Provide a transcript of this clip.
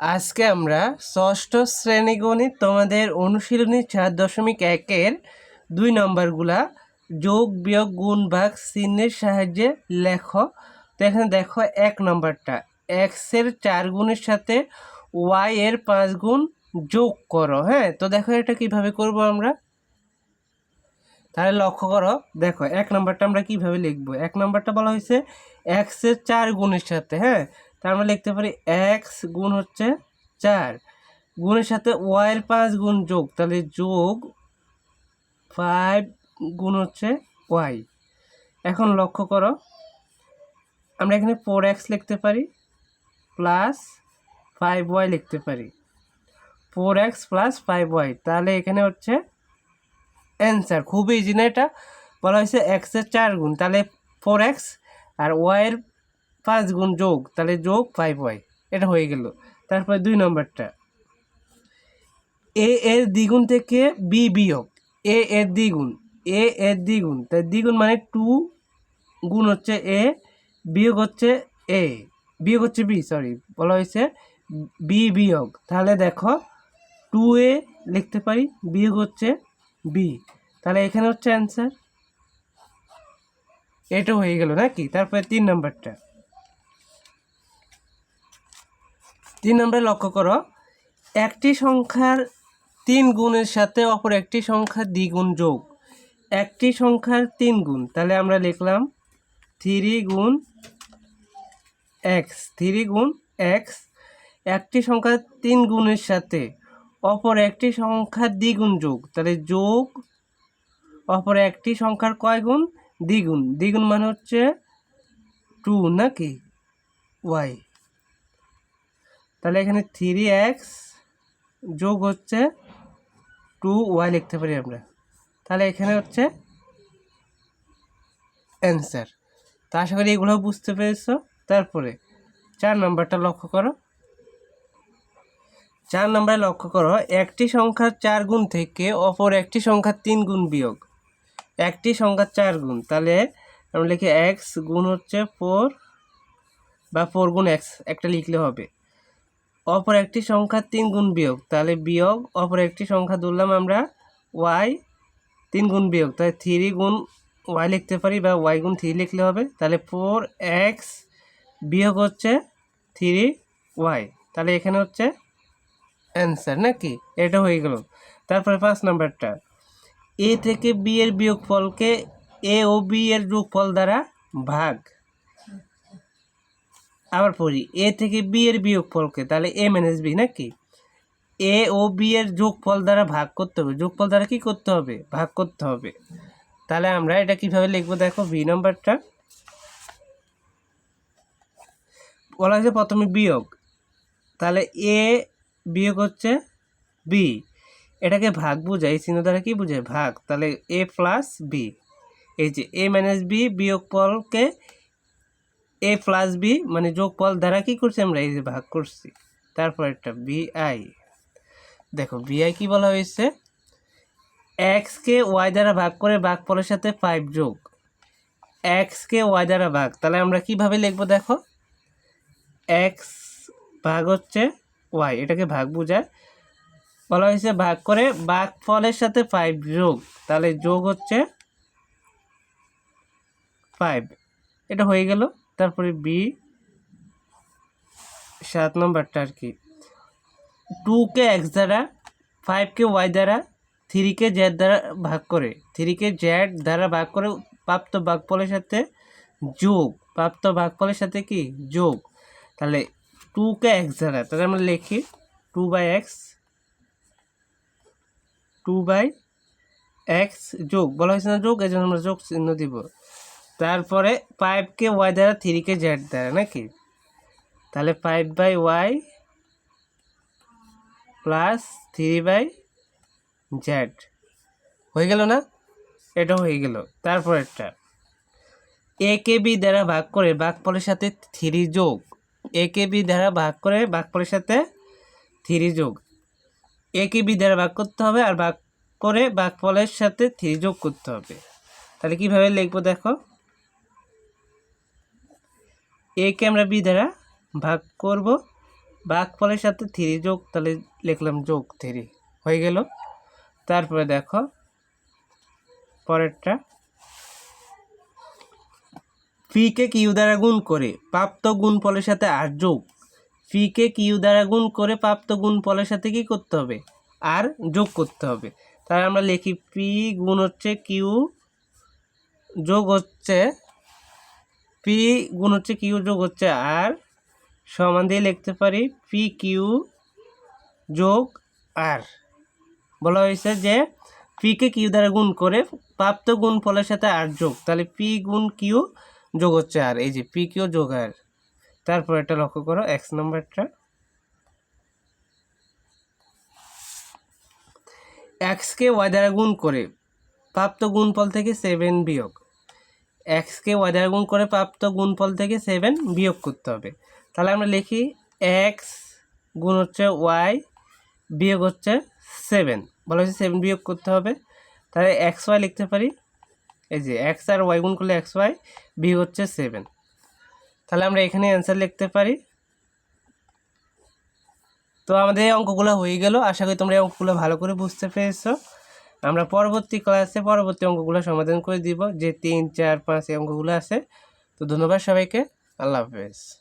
আজকে আমরা ষষ্ঠ শ্রেণি গণিত তোমাদের অনুশীলনী চার দশমিক একের দুই নম্বরগুলা যোগ, বিয়োগ, গুণ, ভাগ, চিহ্নের সাহায্যে লেখো। তো এখানে দেখো এক নম্বরটা। এক্সের চার গুণের সাথে ওয়াই এর পাঁচ গুণ যোগ করো হ্যাঁ? তো দেখো এটা কীভাবে করব আমরা? তাহলে লক্ষ্য করো, দেখো এক নম্বরটা আমরা কীভাবে লিখব? এক নম্বরটা বলা হয়েছে এক্সের চার গুণের সাথে হ্যাঁ? তা আমরা লিখতে পারি এক্স গুণ হচ্ছে চার। গুণের সাথে ওয়াইয়ের পাঁচ গুণ যোগ, তাহলে যোগ ফাইভ গুণ হচ্ছে ওয়াই এখন লক্ষ্য করো, আমরা এখানে ফোর এক্স লিখতে পারি প্লাস ফাইভ ওয়াই লিখতে পারি। Four X plus five Y তাহলে এখানে হচ্ছে অ্যান্সার খুব ইজি না এটা? বলা হয়েছে এক্সের চার গুণ, তাহলে ফোর এক্স আর ওয়াইয়ের পাঁচ গুণ যোগ, তাহলে যোগ ফাইভ ওয়াই এটা হয়ে গেল। তারপরে দুই নম্বরটা। এ এর দ্বিগুণ থেকে বি বিয়োগ। এ এর দ্বিগুণ এ এর দ্বিগুণ তাই দ্বিগুণ মানে টু গুণ হচ্ছে এ বিয়োগ হচ্ছে এ বিয়োগ হচ্ছে বি সরি বলা হয়েছে বি বিয়োগ। তাহলে দেখো টু এ লিখতে পারি, বিয়োগ হচ্ছে বি তাহলে এখানে হচ্ছে অ্যান্সার এটা হয়ে গেল নাকি? তারপরে তিন নম্বরটা। তিন নম্বরে লক্ষ্য করো, একটি সংখ্যার তিন গুণের সাথে অপর একটি সংখ্যার দ্বিগুণ যোগ। একটি সংখ্যার তিন গুণ, তাহলে আমরা লিখলাম থ্রি গুণ এক্স থ্রি গুণ এক্স একটি সংখ্যার তিন গুণের সাথে অপর একটি সংখ্যার দ্বিগুণ যোগ, তাহলে যোগ অপর একটি সংখ্যার কয় গুণ? দ্বিগুণ। দ্বিগুণ মানে হচ্ছে টু নাকি? ওয়াই তাহলে এখানে থ্রি এক্স যোগ হচ্ছে টু ওয়াই লিখতে পারি আমরা। তাহলে এখানে হচ্ছে অ্যান্সার তা আশা করি এগুলো বুঝতে পেরেছ। তারপরে চার নম্বরটা লক্ষ্য করো। চার নম্বরে লক্ষ্য করো, একটি সংখ্যার চার গুণ থেকে অপর একটি সংখ্যার তিন গুণ বিয়োগ। একটি সংখ্যার চার গুণ, তাহলে আমরা লিখি এক্স গুণ হচ্ছে ফোর বা ফোর গুণ এক্স একটা লিখলে হবে। অপর একটি সংখ্যা তিন গুণ বিয়োগ। তাহলে বিয়োগ, অপর একটি সংখ্যা ধরলাম আমরা ওয়াই তিন গুণ বিয়োগ। তাহলে থ্রি গুণ ওয়াই লিখতে পারি বা ওয়াই গুণ থ্রি লিখলে হবে। তাহলে ফোর এক্স বিয়োগ হচ্ছে থ্রি ওয়াই তাহলে এখানে হচ্ছে অ্যান্সার নাকি? এটা হয়ে গেল। তারপরে পাঁচ নাম্বারটা। এ থেকে বি এর বিয়োগফলকে এ ও বি এর যোগফল দ্বারা ভাগ। আবার পড়ি, এ থেকে বি এর বিয়োগফলকে, তাহলে এ মাইনাস বি, নাকি? এ ও বি এর যোগফল দ্বারা ভাগ করতে হবে। যোগফল দ্বারা কি করতে হবে? ভাগ করতে হবে। তাহলে আমরা এটা কীভাবে লিখব দেখো বি নাম্বারটা। বলা হয়েছে প্রথমে বিয়োগ। তাহলে এ বিয়োগ হচ্ছে বি। এটাকে ভাগ বোঝায়, এই চিহ্ন দ্বারা কি বোঝায়? ভাগ। তাহলে এ প্লাস বি। এই যে এ মাইনাস বি বিয়োগফলকে এ প্লাস বি মানে যোগফল দ্বারা কি করছি আমরা? এই যে ভাগ করছি। তারপর একটা বিআই দেখো বিআই কি বলা হয়েছে? এক্সকে ওয়াই দ্বারা ভাগ করে ভাগফলের সাথে ফাইভ যোগ। এক্সকে ওয়াই দ্বারা ভাগ। তাহলে আমরা কীভাবে লিখব দেখো? এক্স ভাগ হচ্ছে ওয়াই এটাকে ভাগ বোঝায়। বলা হয়েছে ভাগ করে ভাগ ফলের সাথে ফাইভ যোগ। তাহলে যোগ হচ্ছে ফাইভ এটা হয়ে গেল। তারপরে বি সাত নম্বরটা আর কি। টুকে এক্স দ্বারা ফাইভকে ওয়াই দ্বারা থ্রিকে জেড দ্বারা ভাগ করে। থ্রিকে জেড দ্বারা ভাগ করে প্রাপ্ত ভাগফলের সাথে যোগ, প্রাপ্ত ভাগফলের সাথে কি? যোগ। তাহলে টুকে এক্স দ্বারা, তাহলে আমরা লিখি two by X two by X যোগ। বলা হয়েছে না যোগ? এই জন্য আমরা যোগ চিহ্ন দিব। তারপরে ফাইভকে ওয়াই দ্বারা থ্রিকে জেড দ্বারা, নাকি? তাহলে five by Y plus three by Z হয়ে গেল না? এটা হয়ে গেল। তারপর একটা। এ কে বি দ্বারা ভাগ করে ভাগফলের সাথে থ্রি যোগ। এ কে বি দ্বারা ভাগ করে ভাগফলের সাথে থ্রি যোগ। এ কে বি দ্বারা ভাগ করতে হবে আর ভাগ করে ভাগফলের সাথে থ্রি যোগ করতে হবে। তাহলে কীভাবে লিখব দেখো? এ কে আমরা বি দ্বারা ভাগ করব। ভাগফলের সাথে থ্রি যোগ, তাহলে লিখলাম যোগ থ্রি। হয়ে গেল। তারপরে দেখো, পরেরটা। ফিকে কিউ দ্বারা গুণ করে প্রাপ্ত গুণফলের সাথে আর যোগ। ফিকে কিউ দ্বারা গুণ করে প্রাপ্ত গুণফলের সাথে কি করতে হবে? আর যোগ করতে হবে। তাহলে আমরা লিখি পি গুণ হচ্ছে কিউ, যোগ হচ্ছে পি গুণ হচ্ছে কিউ যোগ হচ্ছে আর সমান দিয়ে লিখতে পারি পি কিউ যোগ আর বলা হয়েছে যে পিকে কিউ দ্বারা গুণ করে প্রাপ্ত গুণ ফলের সাথে আর যোগ। তাহলে পি গুণ কিউ যোগ হচ্ছে আর এই যে পি কিউ যোগ আর তারপর এটা লক্ষ্য করো এক্স নাম্বারটা এক্সকে ওয়াই দ্বারা গুণ করে প্রাপ্ত গুণফল থেকে সেভেন বিয়োগ। এক্সকে ওয়াই গুণ করে প্রাপ্ত গুণফল থেকে সেভেন বিয়োগ করতে হবে। তাহলে আমরা লিখি এক্স গুণ হচ্ছে ওয়াই বিয়োগ হচ্ছে সেভেন। বলা হচ্ছে সেভেন বিয়োগ করতে হবে। তাহলে এক্স ওয়াই লিখতে পারি। এই যে এক্স আর ওয়াই গুণ করলে এক্স ওয়াই বিয়োগ হচ্ছে সেভেন। তাহলে আমরা এখানে অ্যান্সার লিখতে পারি। তো আমাদের এই অঙ্কগুলো হয়ে গেল। আশা করি তোমরা এই অঙ্কগুলো ভালো করে বুঝতে পেরেছ। আমরা পরবর্তী ক্লাসে পরবর্তী অঙ্কগুলো সমাধান করে দিব। যে তিন, চার, পাঁচ অঙ্কগুলো আছে। তো ধন্যবাদ সবাইকে। আল্লাহ হাফেজ।